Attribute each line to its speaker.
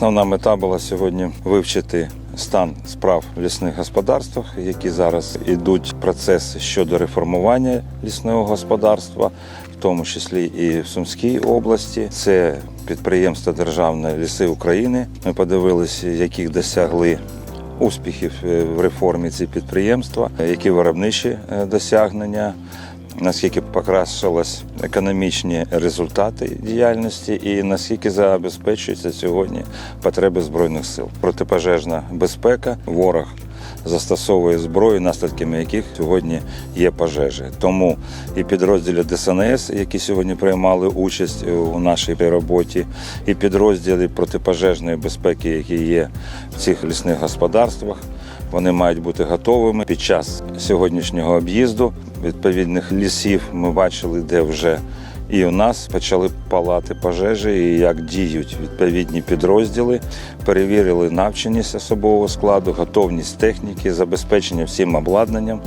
Speaker 1: Основна мета була сьогодні вивчити стан справ в лісних господарствах, які зараз йдуть процеси щодо реформування лісного господарства, в тому числі і в Сумській області. Це підприємство Державної ліси України. Ми подивилися, яких досягли успіхів е, в реформі ці підприємства, які виробничі е, досягнення. Наскільки покращились економічні результати діяльності, і наскільки забезпечуються сьогодні потреби збройних сил, протипожежна безпека, ворог застосовує зброю, наслідками яких сьогодні є пожежі. Тому і підрозділи ДСНС, які сьогодні приймали участь у нашій роботі, і підрозділи протипожежної безпеки, які є в цих лісних господарствах. Вони мають бути готовими під час сьогоднішнього об'їзду відповідних лісів. Ми бачили, де вже і у нас почали палати пожежі, і як діють відповідні підрозділи. Перевірили навченість особового складу, готовність техніки, забезпечення всім обладнанням.